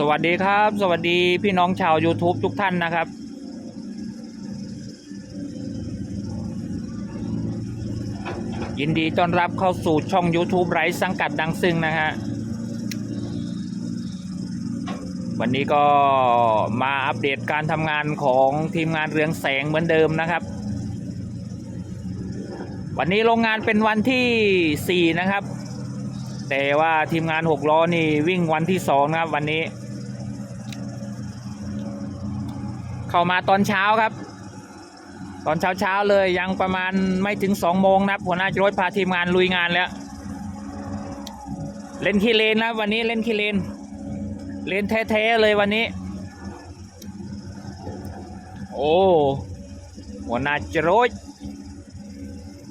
สวัสดีครับ สวัสดีพี่น้องชาว YouTube ทุกท่านนะครับ ยินดีต้อนรับเข้าสู่ช่อง YouTube ไร้สังกัดดังซึ่งนะฮะวันนี้ก็มาอัปเดตการทำงานของทีมงานเรืองแสงเหมือนเดิมนะครับ วันนี้โรงงานเป็นวันที่ 4 นะครับแต่ว่าทีมงานหกล้อนี่วิ่งวันที่สองนะครับวันนี้ เข้ามาตอนเช้าครับ ตอนเช้าเช้าๆเลยยังประมาณไม่ถึงสองโมงนะครับหัวหน้าจรถพาทีมงานลุยงานแล้ว เล่นขี้เลนนะวันนี้เล่นขี้เลน เลนแท้ๆเลยวันนี้ โอ้หัวหน้าจรถ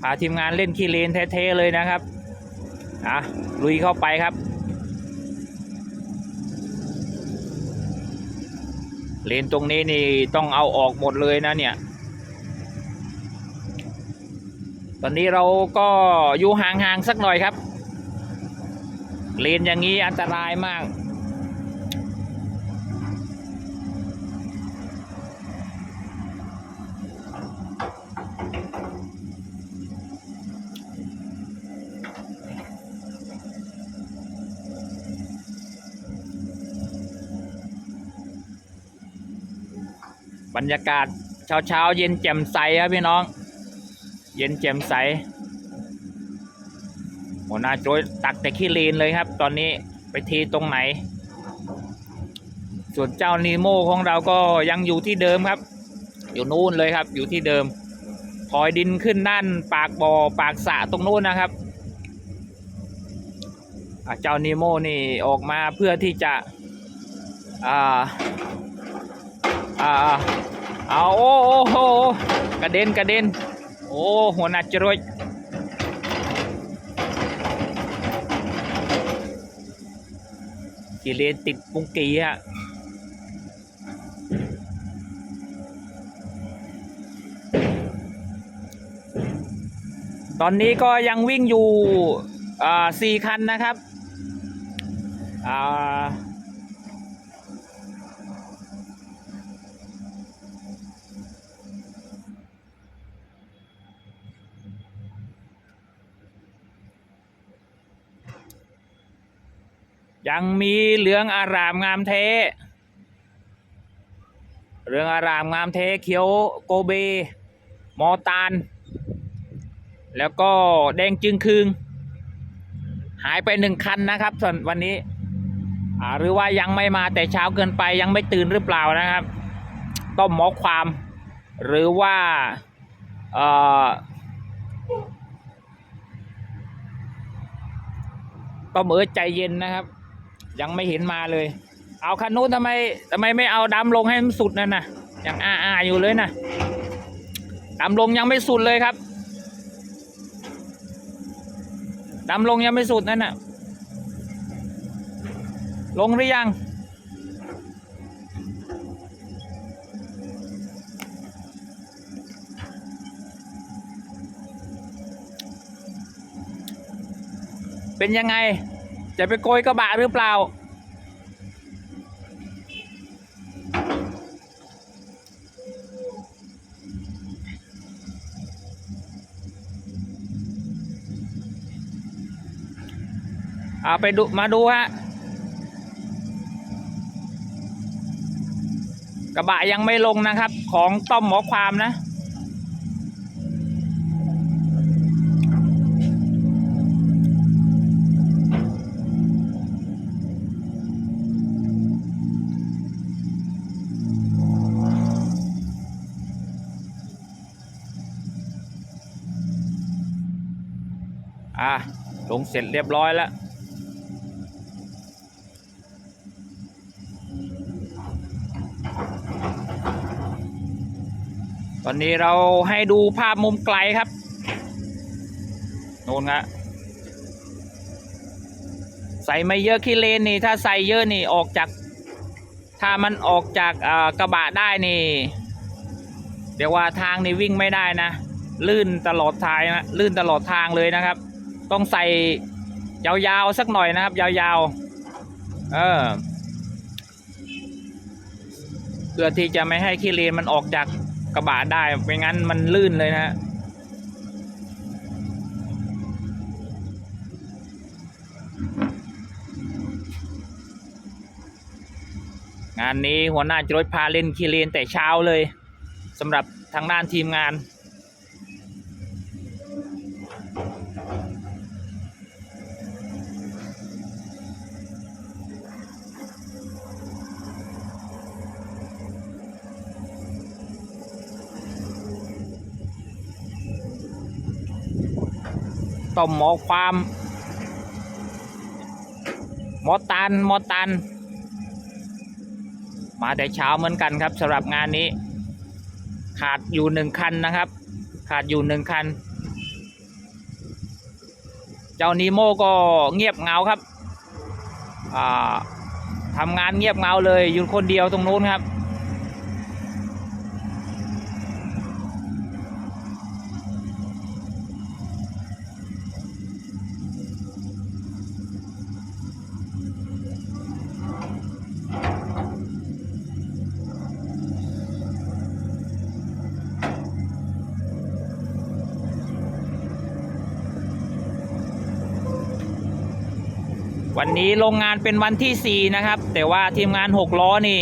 พาทีมงานเล่นขี้เลนแท้ๆเลยนะครับอะลุยเข้าไปครับ เลนตรงนี้นี่ต้องเอาออกหมดเลยนะเนี่ย ตอนนี้เราก็อยู่ห่างๆสักหน่อยครับ เลนอย่างนี้อันตรายมาก บรรยากาศเช้าเช้าเย็นแจ่มใสครับพี่น้อง เย็นแจ่มใสหัวหน้าโจยตักแต่ขี้เลนเลยครับ ตอนนี้ไปทีตรงไหน ส่วนเจ้านีโมของเราก็ยังอยู่ที่เดิมครับ อยู่นู่นเลยครับ อยู่ที่เดิมถอยดินขึ้นด้านปากบ่อปากสระตรงนู้นนะครับเจ้านีโมนี่ออกมาเพื่อที่จะ อ่าเอาโอ้โหกระเด็นกระเด็น โอ้หัวหน้าจรวดกีเลนติดปุงกีฮะตอนนี้ก็ยังวิ่งอยู่อ่าสี่คันนะครับ อ่า ยังมีเหลืองอารามงามเทเหลืองอารามงามเทเขียวโกเบ มอตาน แล้วก็แดงจึงคืง หายไปหนึ่งคันนะครับส่วนวันนี้หรือว่ายังไม่มาแต่เช้าเกินไปยังไม่ตื่นหรือเปล่านะครับ ต้มหมอความ หรือว่าต้มเอ๋ยใจเย็นนะครับ ยังไม่เห็นมาเลย เอาคันนู้นทำไมทำไมไม่เอาดำลงให้มันสุดนั่นนะยังอาอาอยู่เลยนะดำลงยังไม่สุดเลยครับดำลงยังไม่สุดนั่นนะลงหรือยังเป็นยังไง จะไปโกยกระบะหรือเปล่า เอาไปดูมาดูฮะ กระบะยังไม่ลงนะครับ ของต้อมหมอความนะอะ งเสร็จเรียบร้อยแล้ว ตอนนี้เราให้ดูภาพมุมไกลครับ โน่นครับใส่ไม่เยอะขี้เลนนี่ถ้าใส่เยอะนี่ออกจาก ถ้ามันออกจากกระบะได้นี่ เดี๋ยวว่าทางนี่วิ่งไม่ได้นะ ลื่นตลอดทางนะลื่นตลอดทางเลยนะครับ ต้องใส่ยาวๆสักหน่อยนะครับ ยาวๆ เออ เพื่อที่จะไม่ให้ขี้เลนมันออกจากกระบะได้ ไม่งั้นมันลื่นเลยนะฮะงานนี้หัวหน้าจรถพาเล่นขี้เลนแต่เช้าเลยสำหรับทางด้านทีมงาน ต้มหมอความ หมอตันหมอตัน มาแต่เช้าเหมือนกันครับสำหรับงานนี้ ขาดอยู่หนึ่งคันนะครับ ขาดอยู่หนึ่งคัน เจ้านีโมก็เงียบเงาครับทำงานเงียบเงาเลยอยู่คนเดียวตรงนู้นครับ วันนี้โรงงานเป็นวันที่สี่นะครับ แต่ว่าทีมงานหกล้อนี่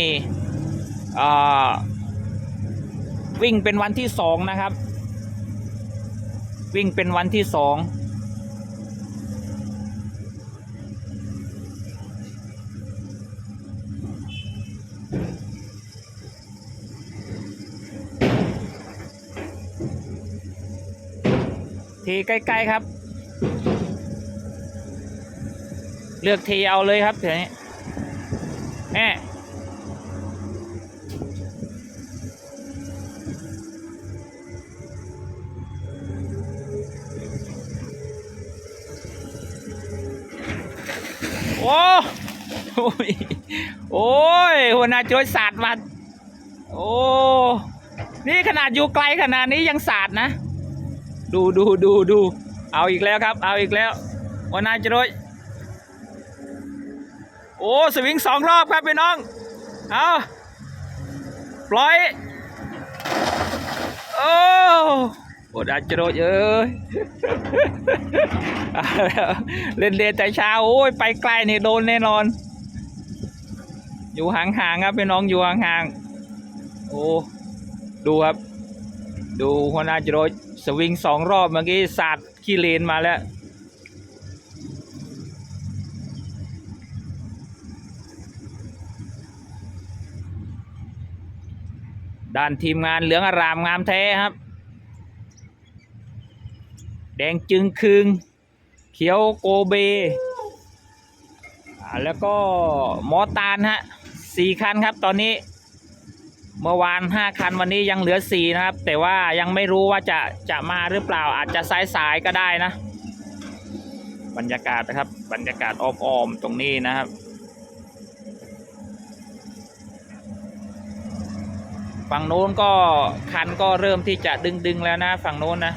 วิ่งเป็นวันที่สองนะครับ วิ่งเป็นวันที่สองทีใกล้ ๆ ครับ เลือกเทีเอาเลยครับเดี๋ยวนี้แม่โอ้โอ้ยโอ้ยหัวหน้าโจยสาดมา โอ้ นี่ขนาดอยู่ไกลขนาดนี้ยังสาดนะ ดูดูดูดู เอาอีกแล้วครับ เอาอีกแล้วหัวหน้าโจย อ้ สวิงสองรอบครับพี่น้อง เอาปล่อย โอ้โอดันจโรยเอ้ยเอาแล้วเล่นเดนแต่เช้าโอ้ย ไปไกลนี่โดนแน่นอน อยู่ห่างๆครับพี่น้องอยู่ห่างๆ โอ้ ดูครับ ดูหัวหน้าจโรยสวิงสองรอบเมื่อกี้สาดขี้เลนมาแล้ว ด้านทีมงานเหลืองอารามงามแท้ครับ แดงจึงคืง เขียวโกเบอ่าแล้วก็มอตาลฮะสี่คันครับตอนนี้ เมื่อวานห้าคันวันนี้ยังเหลือสี่นะครับ แต่ว่ายังไม่รู้ว่าจะจะมาหรือเปล่าอาจจะสายสายก็ได้นะ บรรยากาศนะครับ บรรยากาศอ้อมๆตรงนี้นะครับ ฝั่งโน้นก็คันก็เริ่มที่จะดึงดึงแล้วนะ ฝั่งโน้นนะ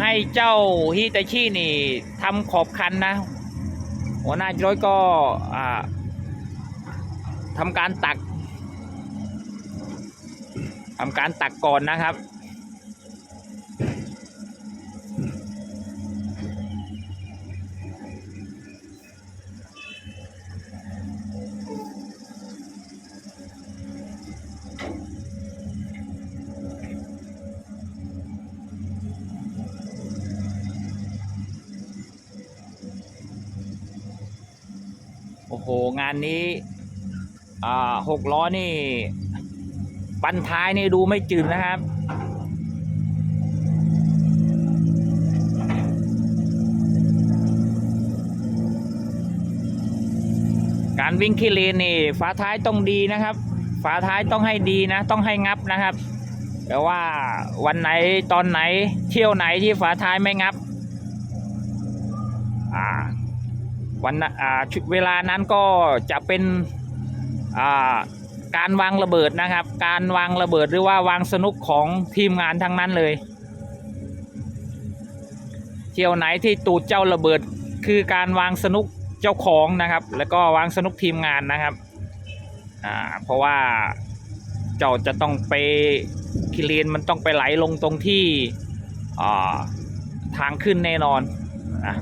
ให้เจ้าฮิตาชินี่ทำขอบคันนะ หัวหน้าจ้อยก็ทำการตักทำการตักก่อนนะครับ หงานนี้หกล้อนี่ ปันท้ายนี่ดูไม่จืดนะครับการวิ่งขี้เลนนี่ฝาท้ายต้องดีนะครับ ฝาท้ายต้องให้ดีนะ ต้องให้งับนะครับแต่ว่าวันไหนตอนไหนเที่ยวไหนที่ฝาท้ายไม่งับ วันอ่าเวลานั้นก็จะเป็นอ่าการวางระเบิดนะครับ การวางระเบิดหรือว่าวางสนุกของทีมงานทั้งนั้นเลยเที่ยวไหนที่ตูดเจ้าระเบิดคือการวางสนุกเจ้าของนะครับ แล้วก็วางสนุกทีมงานนะครับอ่าเพราะว่าเจ้าจะต้องไปคิเลนมันต้องไปไหลลงตรงที่อ่าทางขึ้นแน่นอนอะ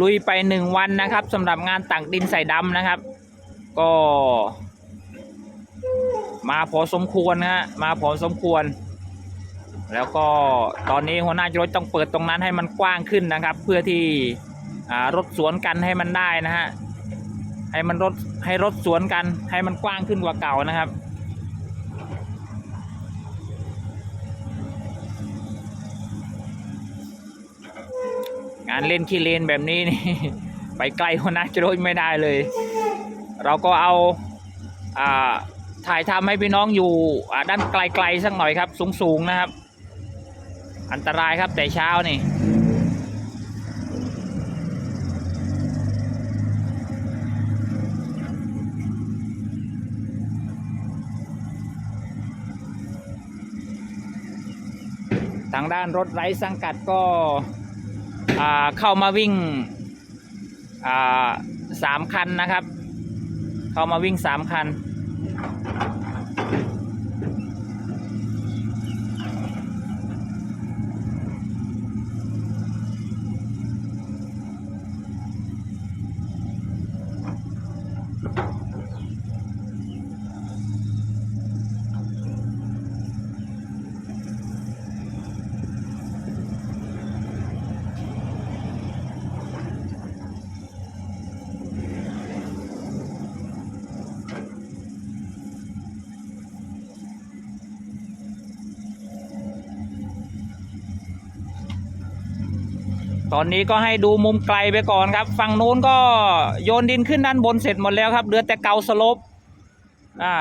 ลุยไปหนึ่งวันนะครับสำหรับงานตักดินใส่ดำนะครับ ก็ มาพอสมควรนะฮะมาพอสมควร แล้วก็ตอนนี้หัวหน้ารถต้องเปิดตรงนั้นให้มันกว้างขึ้นนะครับ เพื่อที่รถสวนกันให้มันได้นะฮะให้มันรถให้รถสวนกันให้มันกว้างขึ้นกว่าเก่านะครับ งานเล่นขี้เลนแบบนี้นี่ไปไกลหัวหน้าจะรถไม่ได้เลย เราก็เอาอ่าถ่ายทำให้พี่น้องอยู่อ่าด้านไกลๆสักหน่อยครับ สูงๆนะครับ อันตรายครับแต่เช้านี่ทางด้านรถไร้สังกัดก็ เข้ามาวิ่งสามคันนะครับ เข้ามาวิ่งสามคัน ตอนนี้ก็ให้ดูมุมไกลไปก่อนครับ ฝั่งนู้นก็โยนดินขึ้นด้านบนเสร็จหมดแล้วครับเหลือแต่เกาสลบอ่า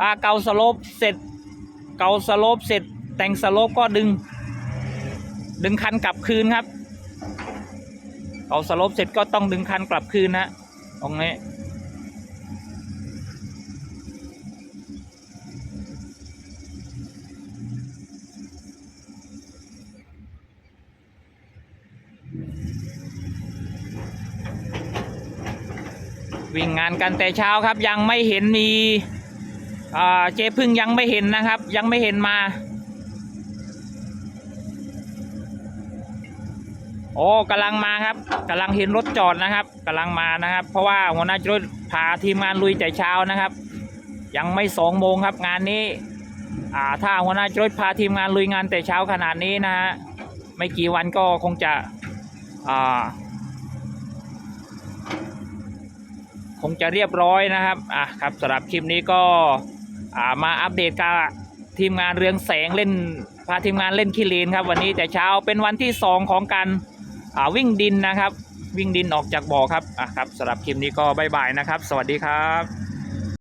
อ่าเกาสลบเสร็จ เกาสลบเสร็จ แต่งสลบก็ดึง ดึงคันกลับคืนครับ เกาสลบเสร็จก็ต้องดึงคันกลับคืนนะตรงนี้ วิ่งงานกันแต่เช้าครับยังไม่เห็นมีเจ๊พึ่งยังไม่เห็นนะครับ ยังไม่เห็นมา โอ้กำลังมาครับกำลังเห็นรถจอดนะครับกำลังมานะครับ เพราะว่าหัวหน้ารถพาทีมงานลุยแต่เช้านะครับ ยังไม่สองโมงครับงานนี้ถ้าหัวหน้ารถพาทีมงานลุยงานแต่เช้าขนาดนี้นะฮะไม่กี่วันก็คงจะอ่า ค งจะเรียบร้อยนะครับอะครับสำหรับคลิปนี้ก็อ่ามาอัปเดตกับทีมงานเรืองแสงเล่นพาทีมงานเล่นขี้เลนครับ วันนี้แต่เช้าเป็นวันที่สองของการอ่าวิ่งดินนะครับ วิ่งดินออกจากบ่อครับอะครับสำหรับคลิปนี้ก็บายบายนะครับ สวัสดีครับ